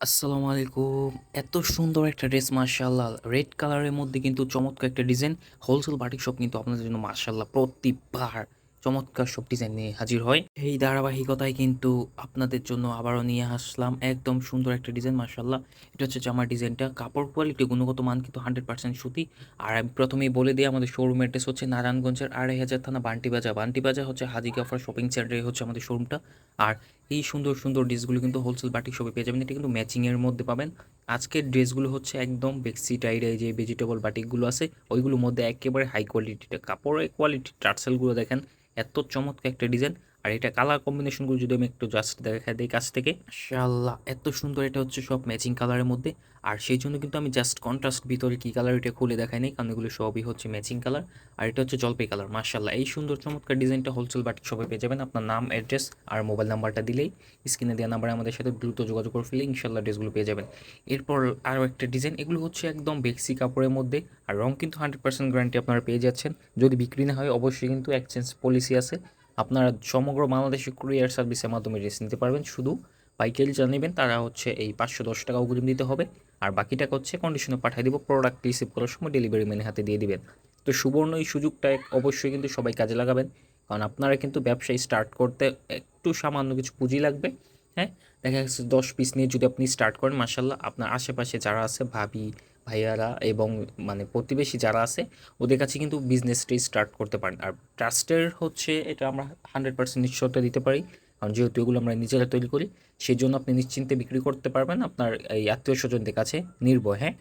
আসসালামু আলাইকুম। এত সুন্দর একটা ড্রেস মার্শাল্লাহ রেড কালারের মধ্যে কিন্তু চমৎকার একটা ডিজাইন হোলসেল বাটিক শপ কিন্তু আপনাদের জন্য মার্শাল্লাহ প্রতিবার চমৎকার সব ডিজাইন নিয়ে হাজির হয়। এই ধারাবাহিকতায় কিন্তু আপনাদের জন্য আবারও নিয়ে আসলাম একদম সুন্দর একটা ডিজাইন মার্শাল্লাহ এটা হচ্ছে জামার ডিজাইনটা কাপড় কোয়ালিটি গুণগত মান কিন্তু হান্ড্রেড পার্সেন্ট সুতি। আর আমি প্রথমেই বলে দিই, আমাদের শোরুম অ্যাড্রেস হচ্ছে নারায়ণগঞ্জের আড়াই হাজার থানা বান্টি বাজার বান্টি বাজার হচ্ছে হাজি গাফার শপিং সেন্টারে হচ্ছে আমাদের শোরুমটা আর এই সুন্দর সুন্দর ড্রেসগুলো কিন্তু হোলসেল বাটিক শপে পেয়ে যাবেন। এটা কিন্তু ম্যাচিংয়ের মধ্যে পাবেন। আজকের ড্রেসগুলো হচ্ছে একদম বেক্সি টাইডে যে ভেজিটেবল বাটিকগুলো আছে, ওইগুলোর মধ্যে একেবারে হাই কোয়ালিটিটা কাপড়ের কোয়ালিটি টার্সেলগুলো দেখেন, এত চমৎকার একটা ডিজাইন আর এটা কালার কম্বিনেশনগুলো যদি আমি একটু জাস্ট দেখা দিই কাছ থেকে। মাশাআল্লাহ, এত সুন্দর এটা হচ্ছে সব ম্যাচিং কালারের মধ্যে। আর সেই জন্য কিন্তু আমি জাস্ট কন্ট্রাস্ট ভিতরে কী কালার এটা খুলে দেখাই নাই, কারণ এগুলো সবই হচ্ছে ম্যাচিং কালার আর এটা হচ্ছে জলপাই কালার মার্শাল্লাহ এই সুন্দর চমৎকার ডিজাইনটা হোলসেল বাট শপে পেয়ে যাবেন। আপনার নাম অ্যাড্রেস আর মোবাইল নাম্বারটা দিলেই স্ক্রিনে দেওয়া নাম্বারে আমাদের সাথে দ্রুত যোগাযোগ করে ফেলে ইনশাল্লাহ ড্রেসগুলো পেয়ে যাবেন। এরপর আরও একটা ডিজাইন এগুলো হচ্ছে একদম বেক্সি কাপড়ের মধ্যে। আর রং কিন্তু হান্ড্রেড পার্সেন্ট গ্যারান্টি আপনারা পেয়ে যাচ্ছেন। যদি বিক্রি না হয়, অবশ্যই কিন্তু এক্সচেঞ্জ পলিসি আছে। আপনারা সমগ্র বাংলাদেশে কুরিয়ার সার্ভিসের মাধ্যমে ড্রেস নিতে পারবেন। শুধু পাইকারি যা নেবেন, তারা হচ্ছে এই পাঁচশো দশ টাকা অগ্রিম দিতে হবে। আর বাকি টাকা হচ্ছে কন্ডিশনে পাঠিয়ে দিব প্রোডাক্ট রিসিভ করার সময় ডেলিভারি ম্যানের হাতে দিয়ে দিবেন। তো সুবর্ণ এই সুযোগটা অবশ্যই কিন্তু সবাই কাজে লাগাবেন। কারণ আপনারা কিন্তু ব্যবসায়ী স্টার্ট করতে একটু সামান্য কিছু পুঁজি লাগবে হ্যাঁ? দেখা যাচ্ছে দশ পিস নিয়ে যদি আপনি স্টার্ট করেন মাসাল্লাহ আপনার আশেপাশে যারা আছে, ভাবি ভাইয়ারা এবং মানে প্রতিবেশী যারা আছে, ওদের কাছে কিন্তু বিজনেসটাই স্টার্ট করতে পারেন। আর ট্রাস্টের হচ্ছে এটা আমরা হান্ড্রেড পার্সেন্ট নিশ্চয়তা দিতে পারি। কারণ যেহেতু এগুলো আমরা নিজেরা তৈরি করি সেই জন্য আপনি নিশ্চিন্তে বিক্রি করতে পারবেন। আপনার এই আত্মীয় স্বজনদের কাছে নির্ভয় হ্যাঁ?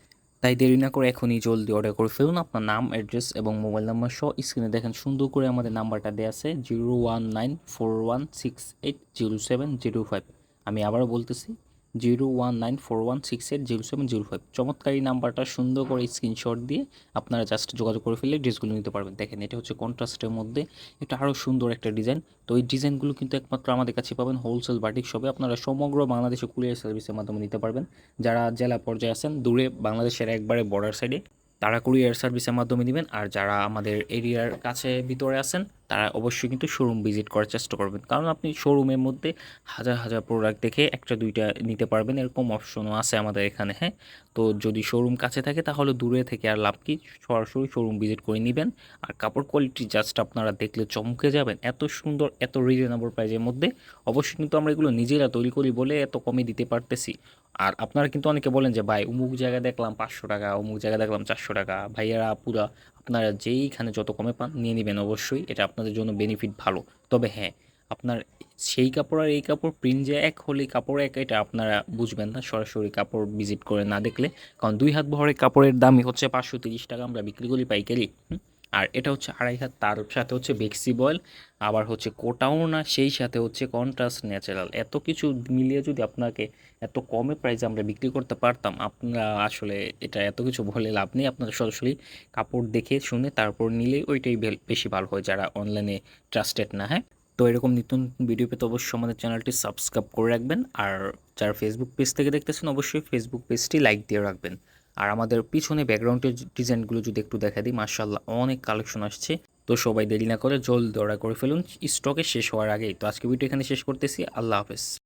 তাই দেরি না করে এখনই জলদি অর্ডার করে ফেলুন। আপনার নাম অ্যাড্রেস এবং মোবাইল নাম্বার সহ স্ক্রিনে দেখেন, সুন্দর করে আমাদের নাম্বারটা দেওয়া আছে zero one nine four one six eight zero seven zero five আমি আবারও বলতেছি zero one nine four one six eight zero seven zero five. চমৎকার নাম্বারটা সুন্দর করে স্ক্রিনশট দিয়ে আপনারা জাস্ট যোগাযোগ করে ফেললে ড্রেসগুলো নিতে পারবেন। দেখেন, এটা হচ্ছে কন্ট্রাস্টের মধ্যে এটা আরও সুন্দর একটা ডিজাইন। তো এই ডিজাইনগুলো কিন্তু একমাত্র আমাদের কাছে পাবেন হোলসেল বাটিক শপে। আপনারা সমগ্র বাংলাদেশে কুরিয়ার সার্ভিসের মাধ্যমে নিতে পারবেন। যারা জেলা পর্যায়ে আছেন, দূরে বাংলাদেশের একবারে বর্ডার সাইডে তারা কুরিয়ার সার্ভিসের মাধ্যমে নেবেন। আর যারা আমাদের এরিয়ার কাছে ভিতরে আছেন তারা অবশ্যই কিন্তু শোরুম ভিজিট করার চেষ্টা করবেন। কারণ আপনি শোরুমের মধ্যে হাজার হাজার প্রোডাক্ট দেখে একটা, দুইটা নিতে পারবেন। এরকম অপশনও আছে আমাদের এখানে হ্যাঁ? তো যদি শোরুম কাছে থাকে, তাহলে দূরে থেকে আর লাভ কি? সরাসরি শোরুম ভিজিট করে নেবেন। আর কাপড় কোয়ালিটি জাস্ট আপনারা দেখলে চমকে যাবেন। এত সুন্দর, এত রিজনেবল প্রাইজের মধ্যে। অবশ্যই কিন্তু আমরা এগুলো নিজেরা তৈরি করি বলে এত কমে দিতে পারতেছি। আর আপনারা কিন্তু অনেকে বলেন যে, ভাই, অমুক জায়গায় দেখলাম পাঁচশো টাকা, অমুক জায়গায় দেখলাম চারশো টাকা। ভাইয়ারা পুরা আপনারা যেইখানে যত কমে পান, নিয়ে নেবেন অবশ্যই। এটা আপনাদের জন্য বেনিফিট ভালো। তবে হ্যাঁ আপনার সেই কাপড় আর এই কাপড় প্রিন্ট যে এক, হলে কাপড় এক, এটা আপনারা বুঝবেন না। সরাসরি কাপড় ভিজিট করে না দেখলে। কারণ দুই হাত ভরে কাপড়ের দামই হচ্ছে পাঁচশো তিরিশ টাকা। আমরা বিক্রি করি পাইকারি। আর এটা হচ্ছে আড়াই হাত, তার সাথে হচ্ছে বেক্সি বয়েল, আবার হচ্ছে কোটাও না, সেই সাথে হচ্ছে কন্ট্রাস্ট ন্যাচারাল। এত কিছু মিলিয়ে যদি আপনাকে এত কমে প্রাইসে আমরা বিক্রি করতে পারতাম, আপনারা আসলে এটা এত কিছু বলে লাভ নেই। আপনারা সরাসরি কাপড় দেখে শুনে তারপর নিলেই ওইটাই বেশি ভালো হয় যারা অনলাইনে ট্রাস্টেড না হ্যাঁ? তো এরকম নতুন ভিডিও পেতে অবশ্যই আমাদের চ্যানেলটি সাবস্ক্রাইব করে রাখবেন, আর যারা ফেসবুক পেজ থেকে দেখতেছেন, অবশ্যই ফেসবুক পেজটি লাইক দিয়ে রাখবেন। আর আমাদের পিছনে ব্যাকগ্রাউন্ডের ডিজাইনগুলো যদি একটু দেখা দিই মার্শাল্লাহ অনেক কালেকশন আসছে। তো সবাই দেরি না করে জল দৌড়া করে ফেলুন। স্টকে শেষ হওয়ার আগেই। তো আজকে ভিডিও এখানে শেষ করতেছি। আল্লাহ হাফেজ।